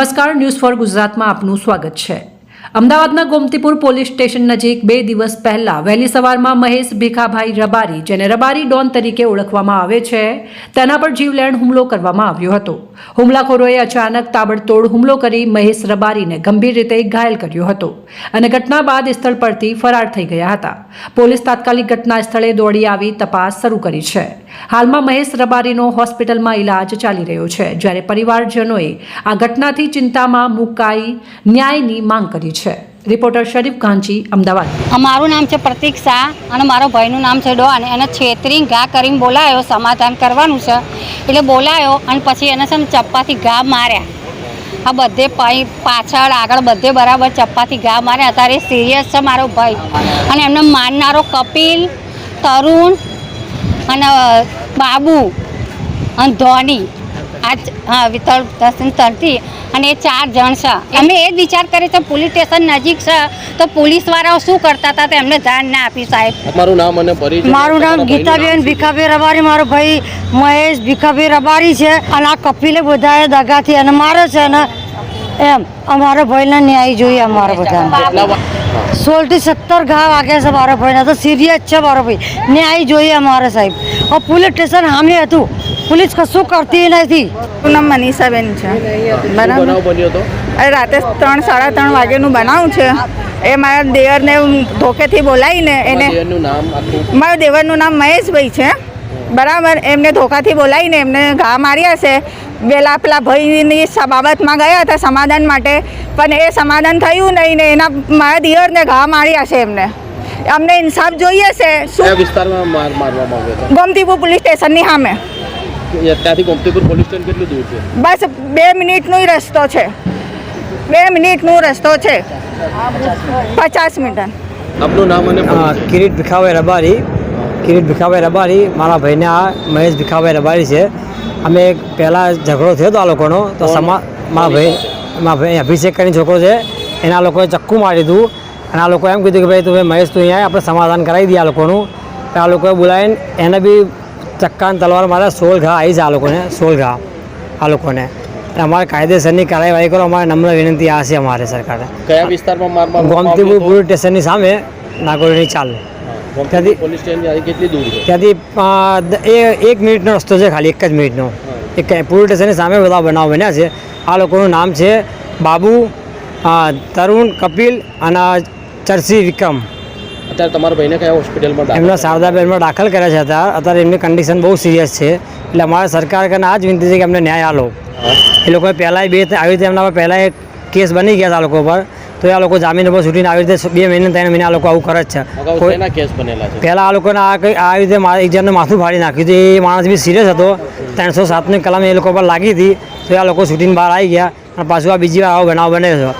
નમસ્કાર news for ગુજરાતમાં આપનું સ્વાગત છે. અમદાવાદના ગોમતીપુર પોલીસ સ્ટેશન નજીક બે દિવસ પહેલા વહેલી સવારમાં મહેશ ભીખાભાઈ રબારી જેને રબારી ડોન તરીકે ઓળખવામાં આવે છે, તેના પર જીવલેણ હુમલો કરવામાં આવ્યો હતો. હુમલાખોરોએ અચાનક તાબડતોડ હુમલો કરી મહેશ રબારીને ગંભીર રીતે ઘાયલ કર્યો હતો અને ઘટના બાદ સ્થળ પરથી ફરાર થઈ ગયા હતા. પોલીસ તાત્કાલિક ઘટના સ્થળે દોડી આવી તપાસ શરૂ કરી છે. હાલમાં મહેશ રબારીનો હોસ્પિટલમાં ઇલાજ ચાલી રહ્યો છે, જ્યારે પરિવારજનોએ આ ઘટનાથી ચિંતામાં મુકાઈ ન્યાયની માંગ કરી છે. રિપોર્ટર શરીફ ગાંચી અમદાવાદ. મારું નામ છે પ્રતિક શાહ અને મારો ભાઈનું નામ છે ડોન. એને છેતરી ઘા કરીને બોલાયો, સમાધાન કરવાનું છે. એટલે બોલાયો અને પછી એને છે ને ચપ્પાથી ઘા માર્યા. આ બધે પાછળ આગળ બધે બરાબર ચપ્પાથી ઘા માર્યા. અત્યારે સિરિયસ છે મારો ભાઈ. અને એમને માનનારો કપિલ, તરુણ અને બાબુ અને ધોની. આ ચ- હા વિતળ દર્શન તરતી અને એ ચાર જણ છે. અમે એ જ વિચાર કરીએ તો પોલીસ સ્ટેશન નજીક છે તો પોલીસવાળાઓ શું કરતા હતા તો એમને ધ્યાન ના આપી સાહેબ. મારું નામ અને પરિચય મારું નામ ગીતાબેન ભીખાભાઈ રબારી મારો ભાઈ મહેશ ભીખાભાઈ રબારી છે. અને આ કપિલે બધાએ દગાથી અને મારે છે ને એમ અમારા ભાઈને ન્યાય જોઈએ અમારા બધા કેટલા વા- સોળથી સત્તર ઘા વાગ્યા છે મારા ભાઈને તો સિરિયસ છે મારો ભાઈ. ન્યાય જોઈએ અમારે સાહેબ. પોલીસ સ્ટેશન સામે હતું. પોલીસ કશું કરતી નથી. પૂનમ નામ મનીષાબેન છે. બરાબર. બનાવ બન્યો હતો અરે રાતે ત્રણ સાડા ત્રણ વાગ્યાનું બનાવું છે. એ મારા દેવરને ધોકેથી બોલાવીને એને મારા દેવરનું નામ મહેશભાઈ છે. બરાબર. એમને ધોકાથી બોલાવીને એમને ઘા માર્યા છે. પેલા પેલા ભાઈની બાબતમાં ગયા હતા સમાધાન માટે. પણ એ સમાધાન થયું નહીં ને એના મારા દિયરને ઘા માર્યા છે એમને. અમને ઇન્સાફ જોઈએ છે. શું વિસ્તારમાં માર મારવામાં આવ્યો હતો? ગોમતીપુર પોલીસ સ્ટેશનની સામે. ત્યાંથી ગોમતીપુર પોલીસ સ્ટેશન કેટલું દૂર છે? બસ બે મિનિટનો રસ્તો છે. બે મિનિટનો રસ્તો છે. પચાસ મિનિટ આપનું નામ અને. કિરીટ ભીખાભાઈ રબારી. કિરીટ ભીખાભાઈ રબારી મારા ભાઈને આ મહેશ ભીખાભાઈ રબારી છે. અમે એક પહેલાં ઝઘડો થયો હતો આ લોકોનો તો સમા મારા ભાઈ મારા ભાઈ અભિષેક કરીને છોકરો છે. એના લોકોએ ચક્કુ મારી દીધું. અને આ લોકો એમ કીધું કે ભાઈ તું મહેશ તું અહીંયા આપણે સમાધાન કરાવી દઈએ આ લોકોનું. તો આ લોકોએ બોલાવીને એને બી ચક્કા તલવાર મારે સોળ ઘા આવી છે આ લોકોને સોળ ઘા આ લોકોને. અમારે કાયદેસરની કાર્યવાહી કરો અમારે નમ્ર વિનંતી આ છે અમારે સરકારે. કયા વિસ્તારમાં ગોમતીપુર પોલીસ સ્ટેશનની સામે નાગોરની ચાલ. ત્યાંથી- પોલીસ સ્ટેશન કેટલી દૂર ત્યાંથી એ એક મિનિટનો રસ્તો છે ખાલી એક જ મિનિટનો. એક પોલીસ સ્ટેશનની સામે બધા બનાવ બન્યા છે. આ લોકોનું નામ છે બાબુ તરુણ કપિલ અને ચરસી વિક્રમ. અત્યારે તમારા ભાઈને કયા હોસ્પિટલમાં દાખલ એમના શારદાબેનમાં દાખલ કર્યા છે અત્યારે. અત્યારે એમની કન્ડિશન બહુ સિરિયસ છે. એટલે અમારે સરકાર કરીને આ જ વિનંતી છે કે અમને ન્યાય આલો. એ લોકોએ પહેલાંય બે આવી રીતે એમના પર પહેલાં એક કેસ બની ગયા હતા આ લોકો પર. તો એ આ લોકો જામીન ઉપર છૂટીને આવી રીતે બે મહિને ત્રણ મહિને આ લોકો આવું કરે જ છે. પહેલાં આ લોકોને આ કંઈ આવી રીતે એક જણને માથું ફાડી નાખ્યું હતું. એ માણસ બી સિરિયસ હતો. ત્રણસો સાતની કલમ એ લોકો પર લાગી હતી. તો એ આ લોકો છૂટીને બહાર આવી ગયા. અને પાછું આ બીજી વાર આવો બનાવ બન્યો છે.